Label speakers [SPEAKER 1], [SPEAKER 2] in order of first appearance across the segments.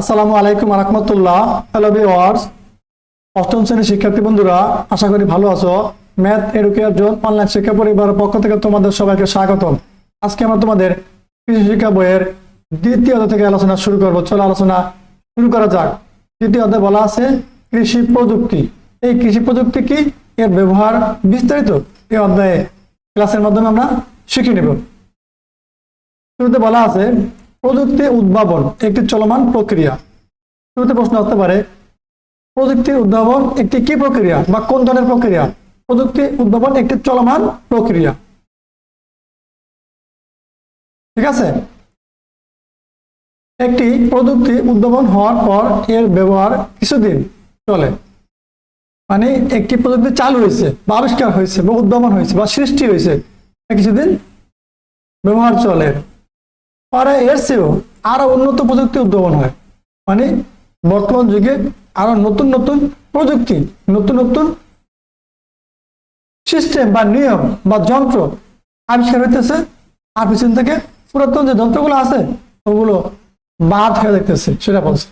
[SPEAKER 1] আসসালামু আলাইকুম রহমতুল্লাহ। Hello viewers অষ্টম শ্রেণির শিক্ষার্থী বন্ধুরা, আশা করি ভালো আছো। ম্যাথ এডুকেয়ার জোন অনলাইন শিক্ষা পরিবারের পক্ষ থেকে তোমাদের সবাইকে স্বাগতম। আজকে আমরা তোমাদের কৃষি শিক্ষা বইয়ের দ্বিতীয় অধ্যায় থেকে আলোচনা শুরু করব। চলো আলোচনা শুরু করা যাক। দ্বিতীয় অধ্যায় বলা আছে, কৃষি প্রযুক্তি। এই কৃষি প্রযুক্তি কি? এর ব্যবহার বিস্তারিত এই অধ্যায়ে ক্লাসের মাধ্যমে আমরা শিখে নেব। শুরুতে বলা আছে প্রযুক্তি উদ্ভাবন একটি চলমান প্রক্রিয়া। শুরুতে প্রশ্ন আসতে পারে প্রযুক্তির উদ্ভাবন একটি কি প্রক্রিয়া বা কোন ধরনের প্রক্রিয়া? প্রযুক্তি উদ্ভাবন একটি চলমান প্রক্রিয়া। ঠিক আছে? একটি প্রযুক্তি উদ্ভাবন হওয়ার পর এর ব্যবহার কিছুদিন চলে। মানে একটি প্রযুক্তি চালু হয়েছে বা আবিষ্কার হয়েছে বা উদ্ভাবন হয়েছে বা সৃষ্টি হয়েছে, কিছুদিন ব্যবহার চলে। পরে এর চেয়েও আরও উন্নত প্রযুক্তি উদ্ভাবন হয়। মানে বর্তমান যুগে আরও নতুন নতুন প্রযুক্তি, নতুন নতুন সিস্টেম বা নিয়ম বা যন্ত্র আবিষ্কার হইতেছে। আর পিছন থেকে পুরাতন যে যন্ত্রগুলো আছে, ওগুলো বাদ হয়ে দেখতেছে সেটা বলছে।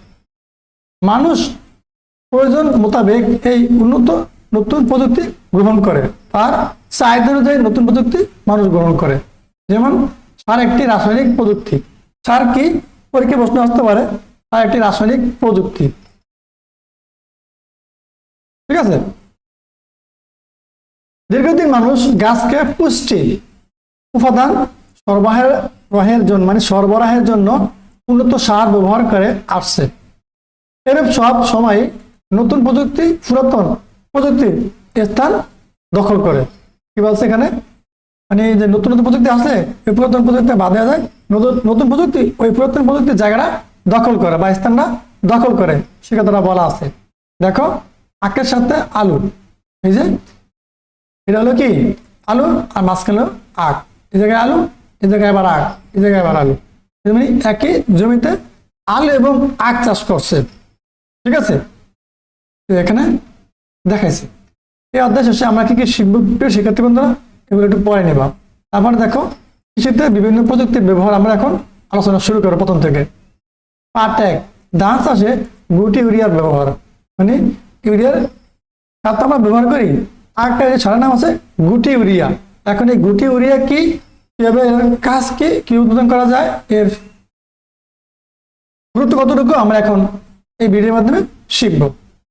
[SPEAKER 1] মানুষ প্রয়োজন মোতাবেক এই উন্নত নতুন প্রযুক্তি গ্রহণ করে। তার চাহিদা অনুযায়ী নতুন প্রযুক্তি মানুষ গ্রহণ করে। যেমন সার একটি রাসায়নিক প্রযুক্তি। সার কি পরীক্ষা প্রশ্ন আসতে পারে? আর একটি রাসায়নিক প্রযুক্তি। ঠিক আছে? দীর্ঘদিন মানুষ গাছকে পুষ্টি উপাদান সরবরাহের জন্য মানে সরবরাহের জন্য উন্নত সার ব্যবহার করে আসছে। এরূপ সব সময় নতুন প্রযুক্তি, পুরাতন প্রযুক্তির স্থান দখল করে। কি বলছে এখানে? মানে এই যে নতুন নতুন প্রযুক্তি আসলে ওই পুরাতন প্রযুক্তি বাদ দেওয়া যায়। নতুন নতুন প্রযুক্তি, ওই পুরাতন প্রযুক্তির জায়গাটা দখল করে বা স্থানটা দখল করে, সে কথাটা বলা আছে। দেখো, আখের সাথে আলু। এই যে, এটা হলো কি? আলু আর মাঝখানে আখ। এই জায়গায় আলু, এই জায়গায় আবার আখ, এই জায়গায় আবার আলু। মানে একই জমিতে আলু এবং আখ চাষ করছে। ঠিক আছে? এখানে দেখাইছে। এই অধ্যায় শেষে আমরা কি কি শিখব শিক্ষার্থী বন্ধুরা? এগুলো একটু পরে নেবা। তারপরে দেখো, কৃষিতে বিভিন্ন প্রযুক্তির ব্যবহার আমরা এখন আলোচনা শুরু করব প্রথম থেকে। পার্ট এক, ধান চাষে গুটি ইউরিয়ার ব্যবহার। মানে ইউরিয়ার সার তো আমরা ব্যবহার করি আরেকটা সারের নাম আছে গুটি ইউরিয়া। এখন এই গুটি ইউরিয়া কি? কীভাবে এর কাজ কি কি উৎপাদন করা যায়? এর গুরুত্ব কতটুকু? আমরা এখন এই ভিডিওর মাধ্যমে শিখব।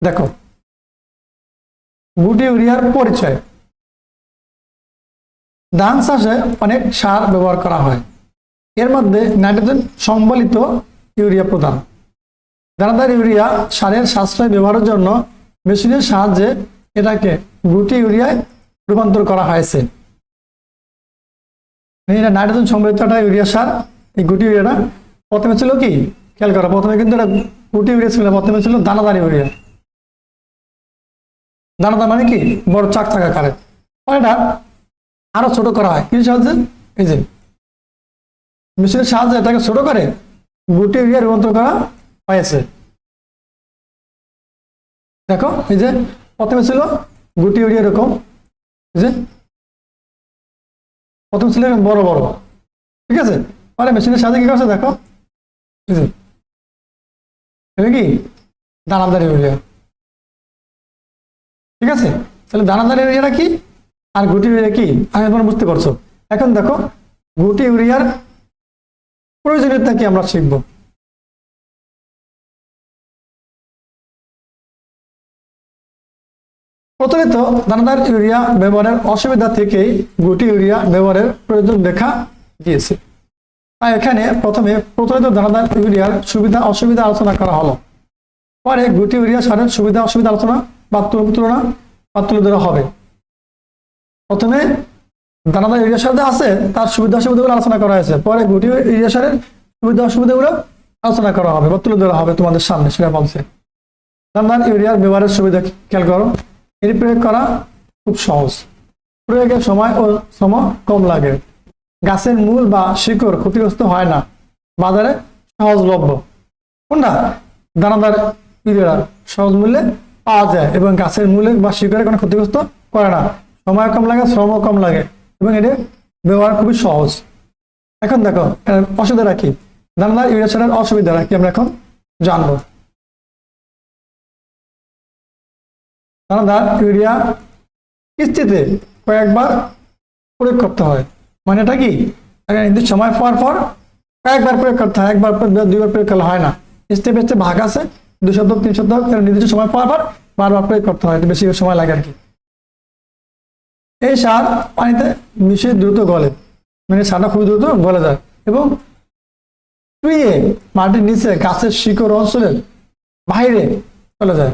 [SPEAKER 1] দেখো, গুটি ইউরিয়ার পরিচয়। ধান চাষে অনেক সার ব্যবহার করা হয়। এর মধ্যে নাইট্রোজেন সম্বলিত ইউরিয়া প্রদান দানাদার ইউরিয়া সারের সাশ্রয় ব্যবহারের জন্য মেশিনের সাহায্যে এটাকে গুটি ইউরিয়ায় রূপান্তর করা হয়েছে। এটা নাইট্রোজেন সম্বলিত একটা ইউরিয়া সার, এই গুটি ইউরিয়াটা প্রথমে ছিল কি? খেয়াল করো, প্রথমে কিন্তু এটা গুটি ইউরিয়া ছিল প্রথমে ছিল দানাদার ইউরিয়া। দানাদার মানে কি? বড় চাক চাকা কারে। এটা আরও ছোট করা হয়। কি সাহায্যে? এই যে। মেশিনের সাহায্যে এটাকে ছোট করে গুটি ইউরিয়া রূপান্তর করা হয়েছে। দেখো, এই যে, প্রথমে ছিল গুটি ইউরিয়া এরকম। এই যে, প্রথম ছিল বড় বড়। ঠিক আছে? পরে মেশিনের সাহায্যে কি করছে দেখো? এই যে, এটা কি? দানাদার ইউরিয়া। ঠিক আছে? তাহলে দানাদার ইউরিয়াটা কি? আর গুটি ইউরিয়া কি? আমি তোমরা বুঝতে পারছ। এখন দেখো, গুটি ইউরিয়ার প্রয়োজনীয়তা কি আমরা শিখব? প্রচলিত দানাদার ইউরিয়া ব্যবহারের অসুবিধা থেকেই গুটি ইউরিয়া ব্যবহারের প্রয়োজন দেখা দিয়েছে। তাই এখানে প্রথমে প্রচলিত দানাদার ইউরিয়ার সুবিধা অসুবিধা আলোচনা করা হলো। পরে গুটি ইউরিয়া সারের সুবিধা অসুবিধা আলোচনা বা তুলনা বা তুলে ধরা হবে। প্রথমে দানাদার ইউরিয়া সার আছে, তার সুবিধা অসুবিধাগুলো আলোচনা করা হয়েছে। পরে গুটি ইউরিয়া সারের সুবিধা অসুবিধাগুলো আলোচনা করা হবে, বা তুলে ধরা হবে তোমাদের সামনে, সেটা বলছে। দানাদার ইউরিয়ার ব্যবহারের সুবিধা খেয়াল করো এর প্রয়োগ করা খুব সহজ। প্রয়োগের সময় ও শ্রম কম লাগে। গাছের মূল বা শিকড় ক্ষতিগ্রস্ত হয় না। বাজারে সহজলভ্য। কোনটা? দানাদার ইউরিয়া সহজ মূল্যে পাওয়া যায় এবং গাছের মূলে বা শিকড়ে কোনো ক্ষতিগ্রস্ত করে না। সময় কম লাগে শ্রম কম লাগে। এবং এটি ব্যবহার খুবই সহজ। এখন দেখো এর অসুবিধা রাখি দানাদার ইউরিয়া সারের অসুবিধা রাখি আমরা এখন জানব। দানাদার ইউরিয়া কিস্তিতে কয়েকবার প্রয়োগ করতে হয়। মানে এটা কি? নির্দিষ্ট সময় পাওয়ার পর কয়েকবার প্রয়োগ করতে হয়। একবার দুইবার প্রয়োগ করলে হয় না। স্টেপ স্টেপ ভাগ আছে, দুই শতক, তিন শতক নির্দিষ্ট সময় পাওয়ার পর বারবার প্রয়োগ করতে হয়। বেশি সময় লাগে আর কি। এই সার পানিতে মিশে দ্রুত গলে। মানে সারটা খুবই দ্রুত গলে যায়। এবং টুইয়ে মাটির নিচে গাছের শিকড় অঞ্চলের বাইরে চলে যায়।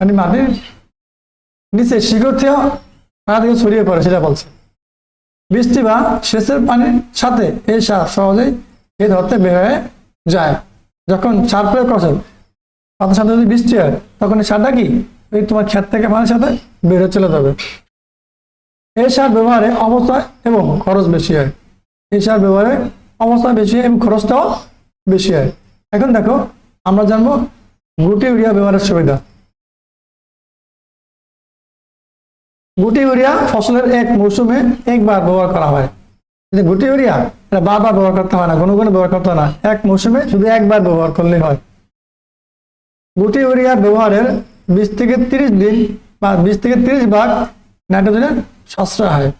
[SPEAKER 1] মানে মাটির নিচে শিকড় থেকেও মাথা থেকে ছড়িয়ে পড়ে, সেটা বলছে। বৃষ্টি বা সেচের পানির সাথে এই সার সহজেই এই ধরতে বের হয়ে যায়। যখন সার প্রয়োগ করছেন সাথে সাথে যদি বৃষ্টি হয়, তখন এই সারটা কি? এই তোমার ক্ষেত থেকে পানির সাথে হয়ে চলে যাবে। এই সার ব্যবহারে অবস্থা এবং খরচ বেশি হয়। এই সার ব্যবহারে অবস্থা বেশি হয় এবং খরচটাও বেশি হয়। এখন দেখো, আমরা জানব গুটি ইউরিয়া ব্যবহারের সুবিধা। গুটি ইউরিয়া ফসলের এক মৌসুমে একবার ব্যবহার করা হয়। কিন্তু গুটি ইউরিয়া এটা বারবার ব্যবহার করতে হয় না, কোনো কোনো ব্যবহার করতে হয় না। এক মৌসুমে শুধু একবার ব্যবহার করলেই হয়। গুটি ইউরিয়া ব্যবহারের বিশ থেকে তিরিশ দিন বা বিশ থেকে তিরিশ ভাগ নাইট্রোজেনের সাশ্রয় হয়।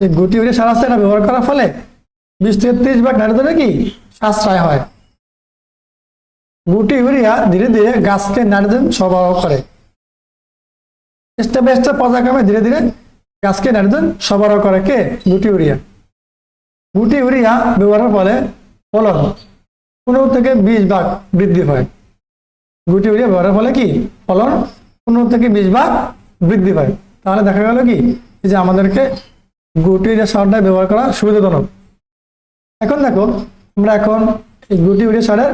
[SPEAKER 1] এই গুটি ইউরিয়া সার আছে ব্যবহার করার ফলে বিশ থেকে তিরিশ ভাগ নাইট্রোজেনের কি সাশ্রয় হয়। গুটি ইউরিয়া ধীরে ধীরে গাছকে নাইট্রোজেন সরবরাহ করে। স্টেপ স্টেপ পর্যায়ক্রমে ধীরে ধীরে গাছকে নাইট্রোজেন সরবরাহ করে কে? গুটি ইউরিয়া। গুটি ইউরিয়া ব্যবহারের ফলে ফলন পনেরো থেকে বিশ ভাগ বৃদ্ধি পায় গুটি ইউরিয়া ব্যবহারের ফলে কি? ফলন পনেরো থেকে বিশ ভাগ বৃদ্ধি পায়। তাহলে দেখা গেল কি? যে আমাদেরকে গুটি ইউরিয়া সারটা ব্যবহার করা সুবিধাজনক। এখন দেখো, আমরা এখন এই গুটি ইউরিয়া সারের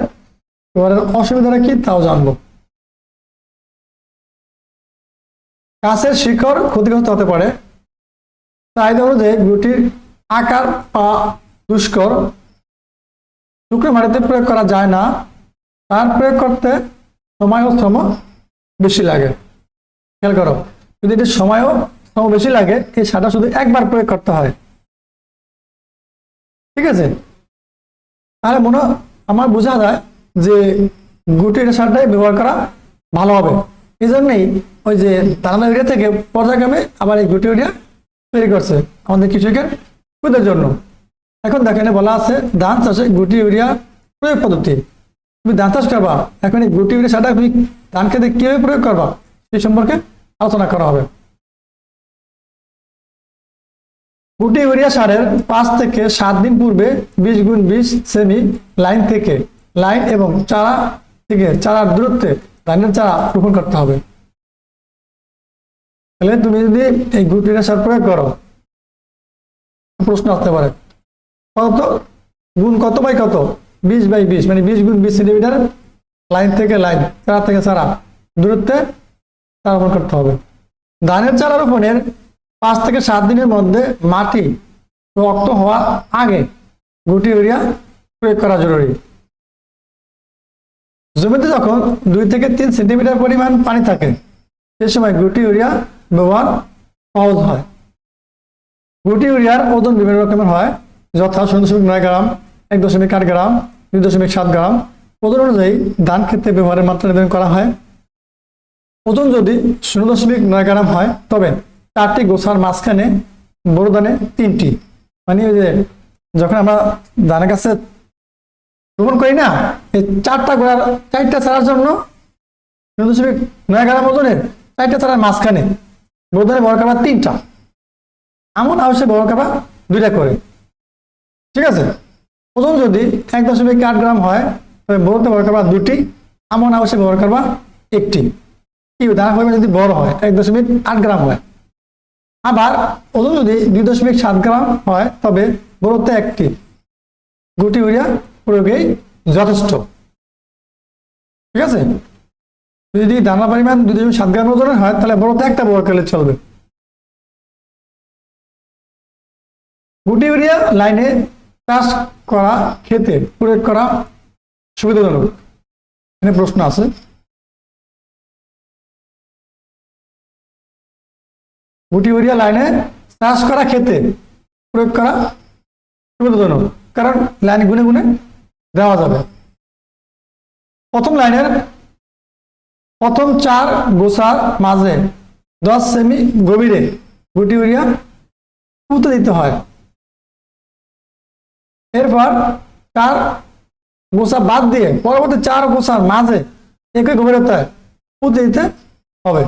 [SPEAKER 1] ব্যবহারের অসুবিধাটা কি তাও জানব। গাছের শিকড় ক্ষতিগ্রস্ত হতে পারে। চাহিদা অনুযায়ী গুটির আকার বা দুষ্কর, শুকনো মাটিতে প্রয়োগ করা যায় না। তার প্রয়োগ করতে সময় ও শ্রম বেশি লাগে। খেয়াল করো, যদি এটি সময় শ্রম বেশি লাগে, এই সারটা শুধু একবার প্রয়োগ করতে হয়। ঠিক আছে? তাহলে মনে, আমার বোঝা যায় যে গুটির সারটাই ব্যবহার করা ভালো হবে। এই জন্যই ওই যে দানা এরিয়া থেকে পর্যায়ক্রমে আবার এই গুটি এরিয়া তৈরি করছে আমাদের কৃষকের সুবিধার জন্য। এখন দেখেন, বলা আছে, ধান চাষে গুটি ইউরিয়া প্রয়োগ পদ্ধতি। তুমি ধান চাষ করবা, এখন এই গুটি ইউরিয়া সারটা তুমি ধান খেতে কীভাবে প্রয়োগ করবা, সেই সম্পর্কে আলোচনা করা হবে। গুটি ইউরিয়া সারের পাঁচ থেকে সাত দিন পূর্বে বিশ গুণ বিশ সেমি লাইন থেকে লাইন এবং চারা থেকে চারার দূরত্বে ধানের চারা রোপণ করতে হবে। তাহলে তুমি যদি এই গুটি ইউরিয়া সার প্রয়োগ করো, প্রশ্ন আসতে পারে। কত? গুণ কত বাই কত? বিশ বাই বিশ মানে বিশ গুণ বিশ সেন্টিমিটার লাইন থেকে লাইন চারা থেকে চারা দূরত্বে চারা রোপণ করতে হবে। ধানের চারা রোপণের পাঁচ থেকে সাত দিনের মধ্যে মাটি রক্ত হওয়ার আগে গুটি ইউরিয়া প্রয়োগ করা জরুরি। জমিতে যখন দুই থেকে তিন সেন্টিমিটার পরিমাণ পানি থাকে, সে সময় গুটি ইউরিয়া ব্যবহার সহজ হয়। গুটি ইউরিয়ার ওজন বিভিন্ন রকমের হয়, যথা শূন্য দশমিক নয় গ্রাম, এক দশমিক আট গ্রাম দুই দশমিক সাত গ্রাম। ওজন অনুযায়ী ধান ক্ষেত্রে ব্যবহারের মাত্রা নির্ধারণ করা হয়। ওজন যদি শূন্য দশমিক নয় গ্রাম হয়, তবে চারটি গোছার মাঝখানে বড় দানে তিনটি। মানে ওই যে যখন আমরা ধানের কাছে রোপণ করি না, এই চারটা গোড়ার চারটা চারার জন্য শূন্য দশমিক নয় গ্রাম ওজনের চারটা চারার মাঝখানে বড় দানে বড় কাবা তিনটা। এমন আবশ্যক বড় করা দুইটা করে। ঠিক আছে? ওজন যদি এক দশমিক আট গ্রাম হয়, তবে বড়তে ব্যবহার করবা দুটি আমন আবশ্যক ব্যবহার করবা একটি। কি দানা পরিমাণ যদি বড় হয়, এক দশমিক আট গ্রাম হয়। আবার ওজন যদি দুই দশমিক সাত গ্রাম হয়, তবে বড়তে একটি। গুটি ইউরিয়া প্রয়োগেই যথেষ্ট। ঠিক আছে? যদি দানা পরিমাণ দুই দশমিক সাত গ্রাম ওজনের হয়, তাহলে বড়তে একটা ব্যবহার করলে চলবে। গুটি ইউরিয়া লাইনে চাষ করা, খেতে, প্রয়োগ করা সুবিধাজনক। এখানে প্রশ্ন আছে। ইউরিয়া লাইনে চাষ করা, খেতে, প্রয়োগ করা সুবিধাজনক, কারণ লাইন গুনে গুনে দেওয়া যাবে। প্রথম লাইনের প্রথম চার গোসার মাঝে দশ সেমি গভীরে গুটি ইউরিয়া পুঁতে দিতে হয়। এরপর চার গোসা বাদ দিয়ে পরবর্তী চার গোসার মাঝে একই গভীরতায় পুঁতে দিতে হবে।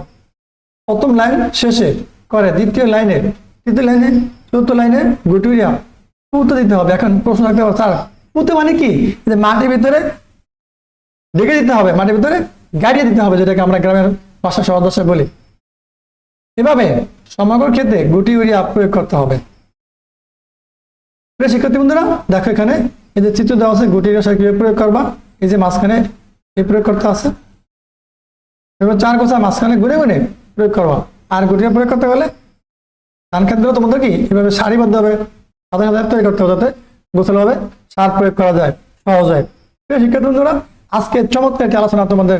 [SPEAKER 1] প্রথম লাইন শেষে করে, দ্বিতীয় লাইনে, তৃতীয় লাইনে, চতুর্থ লাইনে গুটি ইউরিয়া পুঁতে দিতে হবে। এখন প্রশ্ন রাখতে হবে, স্যার, পুঁতে মানে কি? যে মাটির ভিতরে ঢেকে দিতে হবে, মাটির ভিতরে গাড়িয়ে দিতে হবে, যেটাকে আমরা গ্রামের ভাষা সহজ ভাষায় বলি। এভাবে সমগ্র ক্ষেত্রে গুটি ইউরিয়া প্রয়োগ করতে হবে। প্রিয় শিক্ষার্থী বন্ধুরা, দেখো এখানে এই যে চিত্র দেওয়া আছে গুটি সার কীভাবে প্রয়োগ করবা? এই যে মাঝখানে এই প্রয়োগ করতে আছে। এবার চার গোছা মাঝখানে ঘুরে ঘুরে প্রয়োগ করবা। আর গুটি প্রয়োগ করতে গেলে ধান ক্ষেত্রে তোমাদের কি? এভাবে সারিবদ্ধভাবে সাথে সাথে তৈরি করতে হবে যাতে গোছালভাবে সার প্রয়োগ করা যায়, সহজ হয়। প্রিয় শিক্ষার্থী বন্ধুরা, আজকে চমৎকার একটি আলোচনা তোমাদের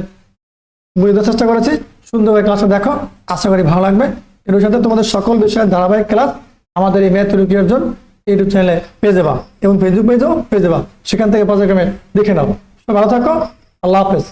[SPEAKER 1] বুঝতে চেষ্টা করেছি। সুন্দরভাবে ক্লাসে দেখো। আশা করি ভালো লাগবে। এর সাথে তোমাদের সকল বিষয়ের ধারাবাহিক ক্লাস, আমাদের এই ম্যাথ রুকিয়ার জন্য ইউটিউব চ্যানেলে পেয়ে যাবা এবং ফেসবুক পেজও পেয়ে যাবা। সেখান থেকে পর্যায়ক্রমে দেখে নাও। ভালো থাকো। আল্লাহ হাফেজ।